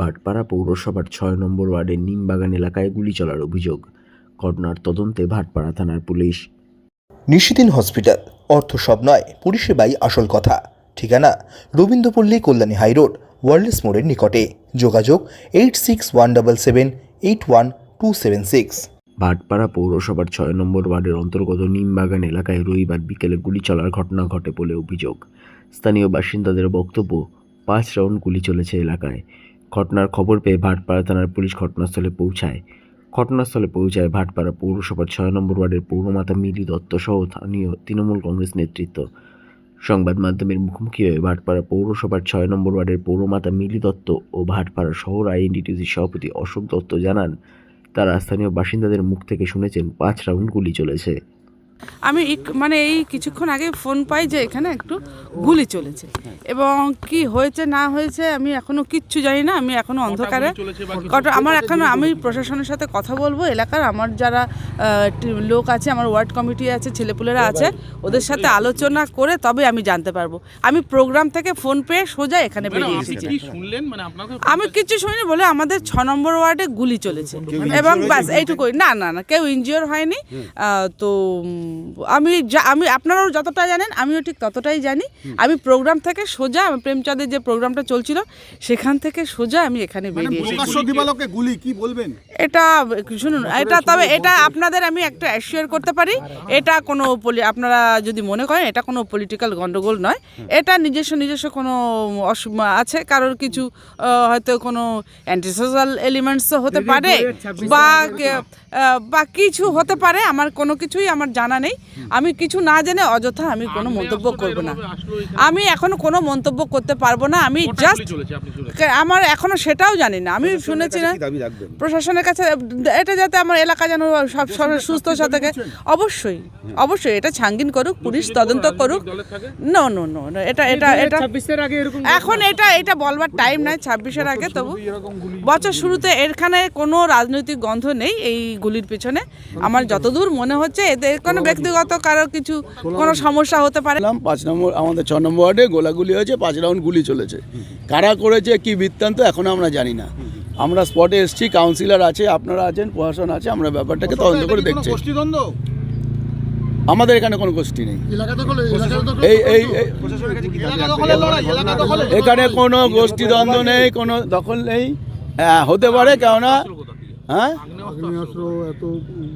ভাটপাড়া পৌরসভার ছয় নম্বর ওয়ার্ডের নিমবাগান এলাকায় গুলি চলার অভিযোগ। ঘটনার তদন্তে ভাটপাড়া থানার পুলিশ। নিশিদিন হসপিটাল অর্থ সব নয় পরিষেবাই আসল কথা। ঠিকানা রবীন্দ্রপল্লী কল্যাণী হাইরোড ওয়ার্ল্ডস মোড়ের নিকটে। যোগাযোগ eight six one double seven eight one two seven six. Bhatpara পৌরসভার ছয় নম্বর ওয়ার্ডের অন্তর্গত নিমবাগান এলাকায় রবিবার বিকেলে গুলি চলার ঘটনা ঘটে বলে অভিযোগ। স্থানীয় বাসিন্দাদের বক্তব্য পাঁচ রাউন্ড গুলি চলেছে এলাকায়। ঘটনার খবর পেয়ে ভাটপাড়া থানার পুলিশ ঘটনাস্থলে পৌঁছায়। ঘটনাস্থলে পৌঁছায় ভাটপাড়া পৌরসভার ছয় নম্বর ওয়ার্ডের পৌরমাতা মিলি দত্ত সহ স্থানীয় তৃণমূল কংগ্রেস নেতৃত্ব। সংবাদ মাধ্যমের মুখোমুখি হয়ে ভাটপাড়া পৌরসভার ছয় নম্বর ওয়ার্ডের পৌরমাতা মিলি দত্ত ও ভাটপাড়া শহর আইএনডিটিসির সভাপতি অশোক দত্ত জানান, তারা স্থানীয় বাসিন্দাদের মুখ থেকে শুনেছেন, পাঁচ রাউন্ড গুলি চলেছে। আমি মানে এই কিছুক্ষণ আগে ফোন পাই যে এখানে একটু গুলি চলেছে। এবং কি হয়েছে না হয়েছে আমি এখনও কিচ্ছু জানি না আমি এখনও অন্ধকারে। আমার এখনও আমি প্রশাসনের সাথে কথা বলব এলাকার আমার যারা লোক আছে আমার ওয়ার্ড কমিটি আছে ছেলেপুলেরা আছে ওদের সাথে আলোচনা করে তবে আমি জানতে পারব। আমি প্রোগ্রাম থেকে ফোন পেয়ে সোজা এখানে বেরিয়ে এসেছি। শুনলেন? মানে আমি কিছু শুনিনি বলে আমাদের ছ নম্বর ওয়ার্ডে গুলি চলেছে। এবং ব্যাস এইটুকুই। না না না কেউ ইনজিওর হয়নি। তো আমি যা- আমি আপনারাও যতটা জানেন আমিও ঠিক ততটাই জানি। আমি প্রোগ্রাম থেকে সোজা প্রেমচাঁদের যে প্রোগ্রামটা চলছিল সেখান থেকে সোজা আমি এখানে বেরিয়ে প্রকাশ্য দিবালোকে গুলি কি বলবেন? এটা শুনুন এটা তবে এটা আপনাদের আমি একটা অ্যাসিওর করতে পারি এটা কোনো আপনারা যদি মনে করেন এটা কোনো পলিটিক্যাল গন্ডগোল নয়। এটা নিজস্ব নিজস্ব কোনো আছে কারোর কিছু হয়তো কোনো অ্যান্টিসোশাল এলিমেন্টসও হতে পারে বা বা কিছু হতে পারে আমার কোনো কিছুই আমার জানা নেই। আমি কিছু না জেনে অযথা আমি কোনো মন্তব্য করব না। আমি এখনও কোনো মন্তব্য করতে পারব না। আমি জাস্ট আমার এখনও সেটাও জানি না। আমি শুনেছি না প্রশাসনের কাছে এটা যাতে আমার এলাকা যেন সব সব সুস্থ থাকে। অবশ্যই অবশ্যই। এটা ছাঙ্গিন করুক পুলিশ তদন্ত করুক। নো নো নো এটা এটা এটা এখন এটা এটা বলবার টাইম নাই ছাব্বিশের আগে তবু বছর শুরুতে এখানে কোনো রাজনৈতিক গন্ধ নেই এই গুলির পিছনে। আমার যতদূর মনে হচ্ছে এদের কোনো ব্যক্তিগত কারও কিছু কোনো সমস্যা হতে পারে? পাঁচ নম্বর আমাদের ছ নম্বর ওয়ার্ডে গোলাগুলি হয়েছে পাঁচ রাউন্ড গুলি চলেছে। কারা করেছে কি বৃত্তান্ত এখনও আমরা জানি না। আমরা স্পটে এসছি কাউন্সিলর আছে আপনারা আছেন প্রশাসন আছে আমরা ব্যাপারটাকে তদন্ত করে দেখছি। আমাদের এখানে কোনো গোষ্ঠী নেই। এই এই এই- এলাকা দখলের লড়াই এলাকা দখলে এখানে কোনো গোষ্ঠী দ্বন্দ্ব নেই কোনো দখল নেই। হ্যাঁ হতে পারে কেননা হ্যাঁ? আগ্নেয়াস্ত্র এত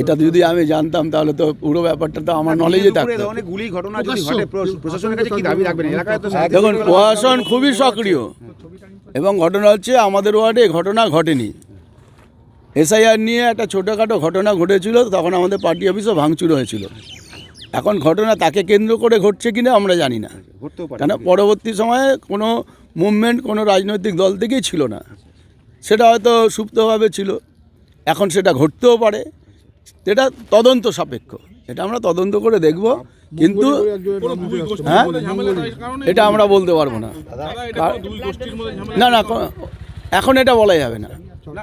এটা যদি আমি জানতাম তাহলে তো পুরো ব্যাপারটা তো আমার নলেজে থাকতো। ধরনের গুলি ঘটনা যদি ঘটে প্রশাসনের কাছে কি দাবি রাখবেন? এলাকায় তো দেখুন প্রশাসন খুবই সক্রিয়। এবং ঘটনা হচ্ছে আমাদের ওয়ার্ডে ঘটনা ঘটেনি। এসআইআর নিয়ে একটা ছোটোখাটো ঘটনা ঘটেছিল তখন আমাদের পার্টি অফিসও ভাঙচুর হয়েছিল। এখন ঘটনা তাকে কেন্দ্র করে ঘটছে কিনা আমরা জানি না। কেন পরবর্তী সময়ে কোনো মুভমেন্ট কোনো রাজনৈতিক দল থেকেই ছিল না। সেটা হয়তো সুপ্তভাবে ছিল। এখন সেটা ঘটতেও পারে। এটা তদন্ত সাপেক্ষ। এটা আমরা তদন্ত করে দেখব। কিন্তু হ্যাঁ এটা আমরা বলতে পারব না। না না এখন এটা বলাই না। না